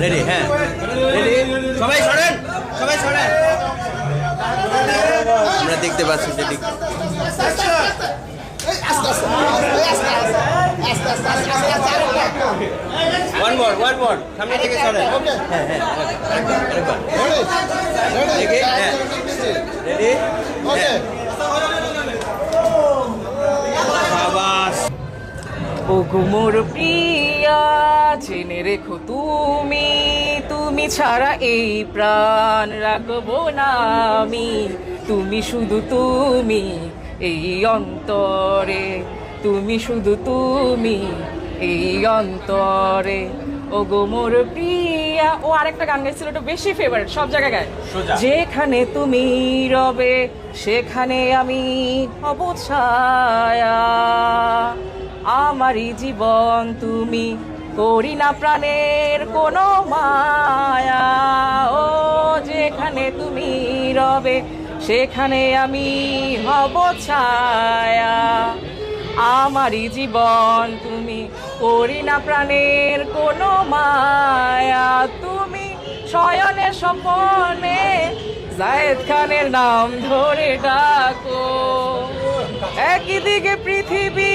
Ready হ্যাঁ। Ready সবাই সরেন সবাই সরেন। আমরা দেখতে পাচ্ছি সেদিক ওয়ান মোর ওয়ান মোর সামনে থেকে সরেন। হ্যাঁ হ্যাঁ আরেকবার হ্যাঁ। রেডি হ্যাঁ সাবাস ও মোর প্রিয়া জেনে রেখো তুমি তুমি ছাড়া এই প্রাণ রাখব না আমি। তুমি শুধু তুমি এই অন্তরে তুমি শুধু তুমি এই অন্তরে। ও গো মোর প্রিয়া ও আরেকটা গান গাইছিল ওটা বেশি ফেভারিট সব জায়গায় গায়। যেখানে তুমি রবে সেখানে আমি হব ছায়া আমারই জীবন, তুমি করি না প্রাণের কোনো মায়া। ও, যেখানে তুমি রবে, সেখানে আমি হব ছায়া। আমারই জীবন, তুমি করি না প্রাণের কোনো মায়া। তুমি শয়নে স্বপনে, জায়েদ খানের নাম ধরে ডাকো। একদিকে পৃথিবী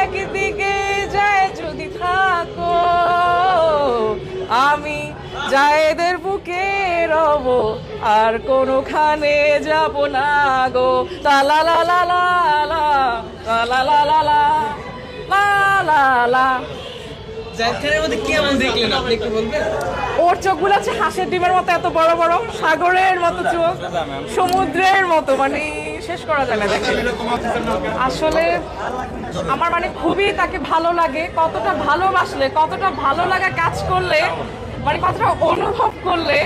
একদিকে যায় যদি থাকো, আমি জায়েদের বুকে রব, আর কোনোখানে যাব না গো। লা লা লা লা লা লা লা লা লা লা লা লা। জাহিদ খানের মধ্যে কেমন দেখলেন? আপনি একটু বলবেন? ওর চোখগুলো হচ্ছে হাঁসের ডিমের মতো, এত বড় বড়, সাগরের মতো চোখ, সমুদ্রের মতো মানে শেষ করা যায় না আসলে আমার মানে খুবই তাকে ভালো লাগে, কতটা ভালোবাসলে, কতটা ভালো লাগা কাজ করলে মানে কতটা অনুভব করলে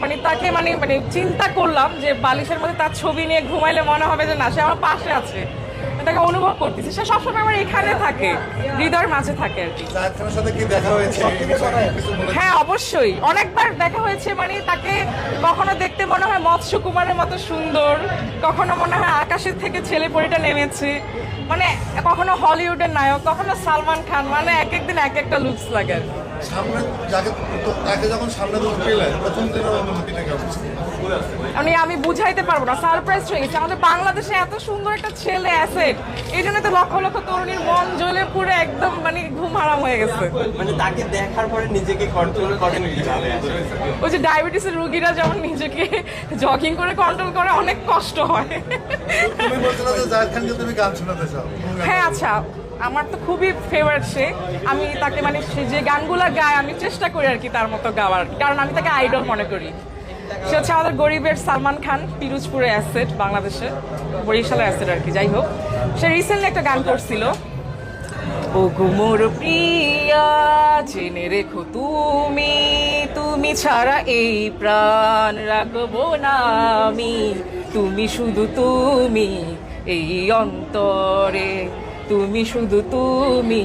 মানে তাকে মানে মানে চিন্তা করলাম যে বালিশের মধ্যে তার ছবি নিয়ে ঘুমাইলে মনে হবে যে না, সে আমার পাশে আছে। তাকে অনুভব করতেছি। সে সবসময় আমার এখানে থাকে হৃদয়ের মাঝে থাকে আর কি। সাথে কি দেখা হয়েছে? হ্যাঁ অবশ্যই। অনেকবার দেখা হয়েছে মানে তাকে কখনো দেখতে মনে হয় মৎস্য কুমারের মতো সুন্দর কখনো মনে হয় আকাশের থেকে ছেলে পরিটা নেমেছে। মানে কখনো হলিউডের নায়ক কখনো সালমান খান মানে এক একদিন এক একটা লুকস লাগে আর কি। সামনে যাকে তাকে যখন সামনে তুমি পেলে প্রথম দিনের অনুভূতিটা কেমন? মানে আমি বুঝাইতে পারব না সারপ্রাইজ হয়ে গেছে। আমাদের বাংলাদেশে এত সুন্দর একটা ছেলে অ্যাসেট এই জন্য তো লক্ষ লক্ষ তরুণীর মন জ্বলে পুরো একদম মানে ঘুম হারাম হয়ে গেছে। মানে তাকে দেখার পরে নিজেকে কন্ট্রোল করেন ওই যে ডায়াবেটিসের রুগীরা যেমন নিজেকে জগিং করে কন্ট্রোল করে অনেক কষ্ট হয়। তুমি বলছিলে যে খানকে তুমি গান শোনাতে চাও। হ্যাঁ আচ্ছা। আমার তো খুবই ফেভারিট সে। আমি তাকে মানে সে যে গানগুলো গায়, আমি চেষ্টা করি আর কি তার মতো গাওয়ার। কারণ আমি তাকে আইডল মনে করি। সে হচ্ছে আমাদের গরিবের সালমান খান, পিরুজপুরে অ্যাসেট বাংলাদেশে বরিশালের অ্যাসেট আর কি, যাই হোক। সে রিসেন্টলি একটা গান করছিল। ও গুমোর প্রিয়া, জেনে রেখো তুমি তুমি ছাড়া এই প্রাণ রাখব না আমি। তুমি শুধু তুমি, এই অন্তরে তুমি শুধু তুমি